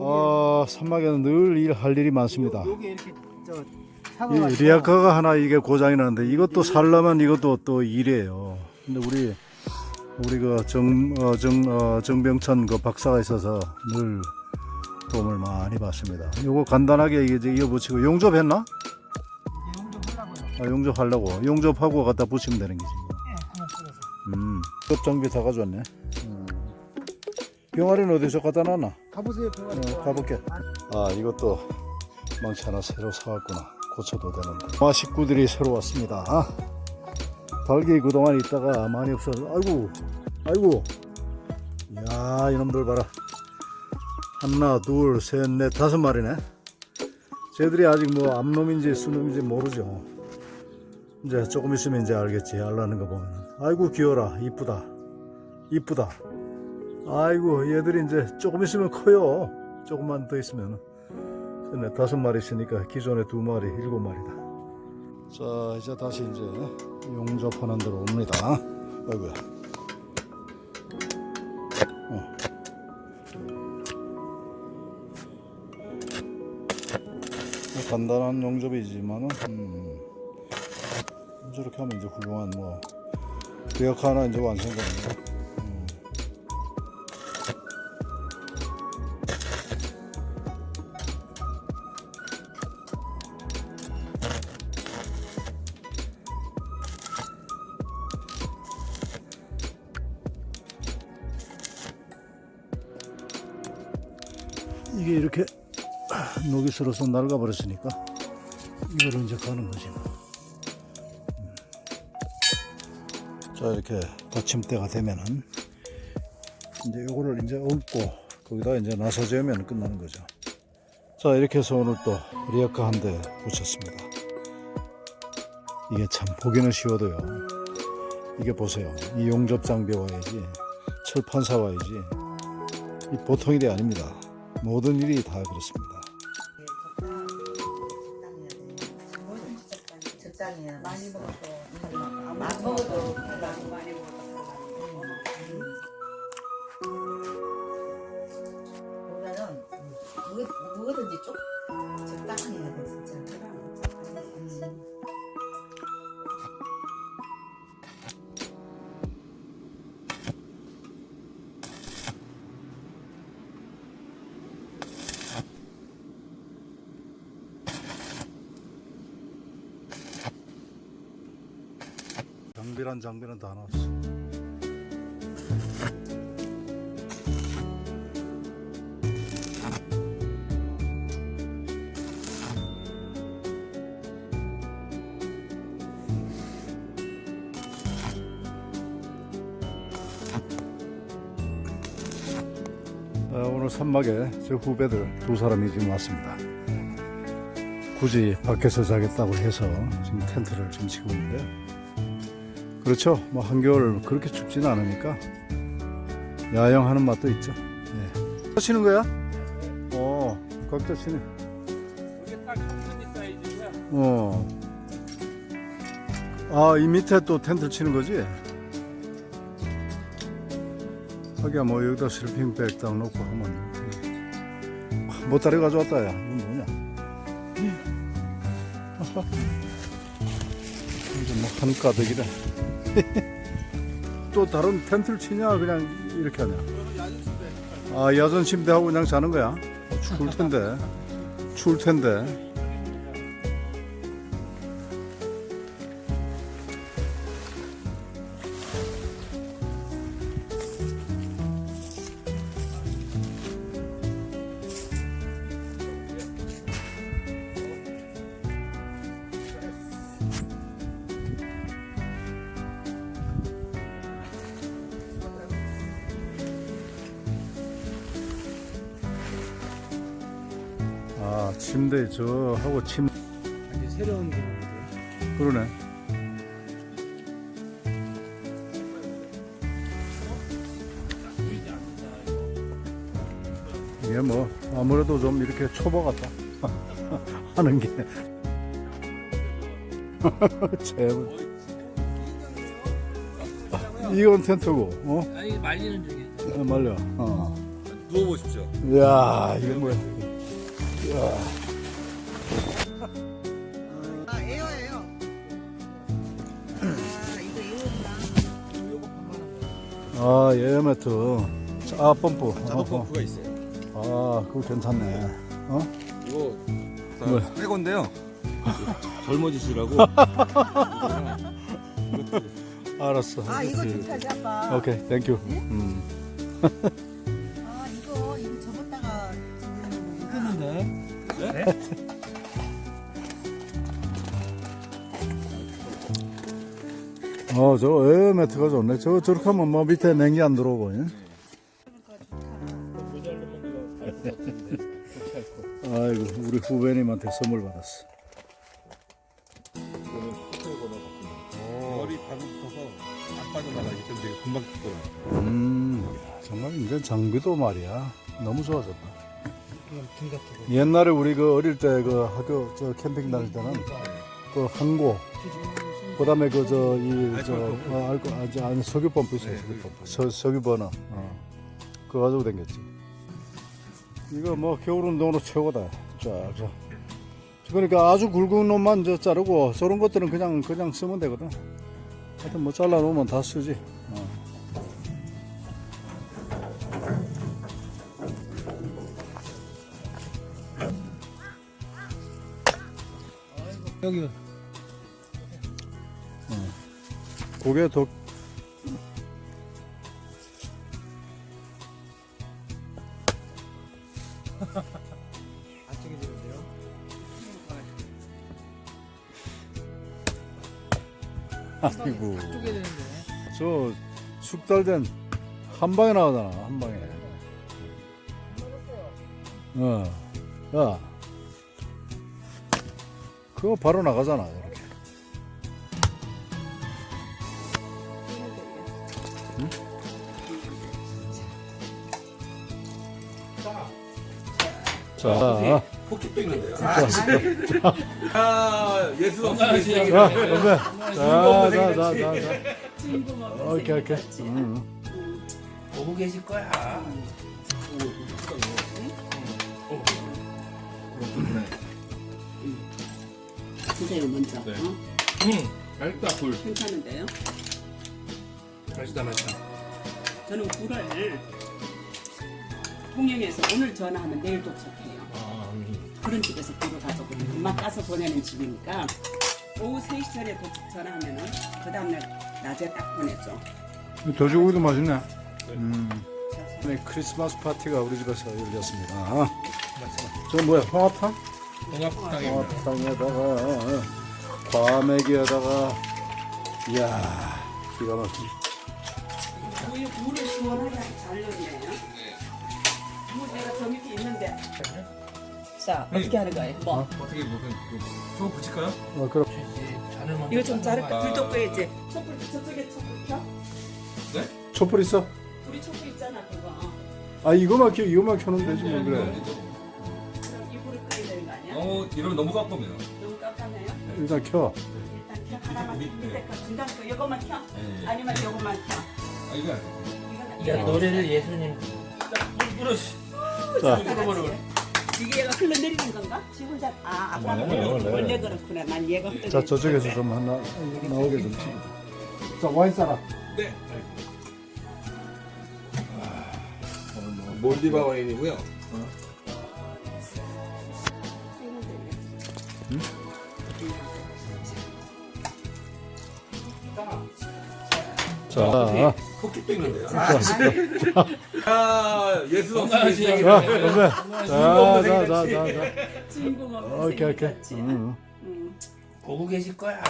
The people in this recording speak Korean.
아 산막에는 늘 일 할 일이 많습니다. 여기 이렇게 저이 리아카가 하나 이게 고장이 나는데 이것도 살려면 이것도 또 일이에요. 근데 우리 우리 그정 어, 정, 어, 정병천 그 박사가 있어서 늘 도움을 많이 받습니다. 요거 간단하게 이제 이어 붙이고 용접했나? 아, 용접하려고 용접하고 갖다 붙이면 되는 거지. 예. 음, 급 장비 다 가져왔네. 음. 병아리는 어디서 갖다 놨나? 가보세요. 병아리. 어, 가볼게. 아 이것도 망치 하나 새로 사왔구나. 고쳐도 되는데. 마 식구들이 새로 왔습니다. 아, 닭이 그동안 있다가 많이 없어서 아이고 아이고 야 이놈들 봐라 하나 둘셋넷 다섯 마리네 쟤들이 아직 뭐 암놈인지 수놈인지 모르죠 이제 조금 있으면 이제 알겠지 알라는 거 보면 아이고 귀여라 이쁘다 이쁘다 아이고 얘들이 이제 조금 있으면 커요. 조금만 더 있으면. 네, 다섯 마리 있으니까 기존에 두 마리 일곱 마리다. 자 이제 다시 이제 용접하는 데로 옵니다. 아이고야. 어. 간단한 용접이지만은 음, 저렇게 하면 이제 훌륭한 뭐 대역 하나 이제 거 이게 이렇게 녹이 슬어서 낡아 버렸으니까 이거를 이제 가는 거지 뭐. 음. 자 이렇게 받침대가 되면은 이제 요거를 이제 얹고 거기다 이제 나사 재면 끝나는 거죠. 자 이렇게 해서 오늘 또 리아카 한 대 붙였습니다. 이게 참 보기는 쉬워도요. 이게 보세요. 이 용접 장비 와야지 철판사 와야지 이 보통 일이 아닙니다 모든 일이 다 그렇습니다 적당해야 많이 먹어도 안 먹어도 많이 보면은 뭐- 뭐든지 좀 적당히 장비란 장비는 다 나왔어. 아, 오늘 산막에 제 후배들 두 사람이 지금 왔습니다. 굳이 밖에서 자겠다고 해서 지금 텐트를 지금 치고 있는데요. 그렇죠. 뭐 한겨울 그렇게 춥지는 않으니까 야영하는 맛도 있죠. 예. 치는 거야? 어, 각자 치네. 이게 딱 한분이 사이즈야. 어. 아, 이 밑에 또 텐트 치는 거지? 하기야 뭐 여기다 슬핑백 딱 놓고 하면 예. 못다리 가져왔다 야 이건 뭐냐 이제 뭐 한가득이래 또 다른 텐트를 치냐 그냥 이렇게 하냐? 아 야전 침대하고 그냥 자는 거야. 추울 텐데. 추울 텐데 아 침대 저 하고 침 이제 새로운 거. 그러네 이게 뭐 아무래도 좀 이렇게 초보 같다 하는 게 제발 이건 텐트고 어? 아니 말리는 중에. 어, 말려 어. 누워보십시오. 이야, 이게 뭐야. 아 에어예요. 아 이거 에어구나. 아, 예어 매트. 아, 펌프. 자동 어, 펌프가 있어요. 어. 아, 그거 괜찮네. 어? 이거 뭐? 새 건데요. 젊어지시라고. 알았어. 아 이거 좋다지 아빠. 오케이, 땡큐. 음. 했는데. 어, 저 에어 매트가 좋네. 저, 저렇게 하면 뭐 밑에 냉기 안 들어오고. 예? 아이고, 우리 후배님한테 선물 받았어. 이거는 호텔 번호 같은 열이 방금 붙어서 안 빠져나가기 때문에 되게 금방 죽더라고요. 음, 야, 정말 이제 장비도 말이야. 너무 좋아졌다. 그냥 등 같은 거. 옛날에 우리 그 어릴 때 그 학교 저 캠핑 다닐 때는 그 항고, 그 다음에 그 저, 이, 저, 알코올 어, 알코, 아, 저, 아니, 석유 펌프 있어요, 네, 석유 석유 펌프. 서, 석유 버너. 어. 그거 가지고 댕겼지. 이거 뭐 겨울 운동으로 최고다. 쫙, 쫙. 그러니까 아주 굵은 놈만 저 자르고 저런 것들은 그냥, 그냥 쓰면 되거든. 하여튼 뭐 잘라 놓으면 다 쓰지. 여기. 고개 더. 안쪽에. 아이고. 쪽에 되는데. 저 숙달된 한 방에 나오잖아 한 방에. 어 야 그거 바로 나가잖아 이렇게 자, 폭죽도 있는데요. 아, 예술 없으시죠? 자, 건배. 자, 자, 자, 자, 자. 오케이, 오케이. 음. 보고 계실 거야. 드세요 먼저. 네. 어? 응. 맛있다 굴. 괜찮은데요? 맛있다 맛있다. 저는 굴을 통영에서 오늘 전화하면 내일 도착해요. 아, 음. 그런 집에서 굴을 가져오고 금방 까서 보내는 집이니까 오후 3시 전에 도착 전화하면은 그 다음날 낮에 딱 보내죠. 돼지고기도 맛있네. 음. 네, 크리스마스 파티가 우리 집에서 열렸습니다. 저 뭐야, 홍합탕? 홍합탕입니다. 홍합탕에다가 과메기에다가 이야 기가 막히. 우유 물을 시원하게 잘 넣네요. 물 내가 저 밑에 있는데. 자 어떻게 하는 거예요? 뭐 어떻게 무슨 저거 붙일까요? 어, 그럼 잔을 먼저 이거 좀 자를까? 아. 불도 꺼야지. 촛불 저쪽에 촛불 켜? 촛불 있어? 우리 촛불 있잖아 그거. 아 이거만 켜, 이거만 켜면 되지 뭐 그래. 어, 이러면 너무 깜깜해요. 너무 깜깜해요? 일단 켜. 일단 켜 하나만 밑- 밑에 네. 거 중간 거 이거만 켜? 네. 아니면 이거만 켜? 아, 이거 안 돼요. 이거는 야 노래를 예수님 자, 이게 얘가 흘러내리는 건가? 지금 잘, 아, 아까 원래, 원래, 원래. 원래 그렇구나. 난 얘가 흘러내리는 자 저쪽에서 좀 하나 나오게 좀 찍어. 자 와인 싸라. 네. 몰디바 와인이고요. 자, 폭죽도 있는데요. 아, 예술 없으시죠? 자, 건배. 자, 자, 자, 자, 자. 주인공 없는 오케이, 오케이. 음. 음. 보고 계실 거야.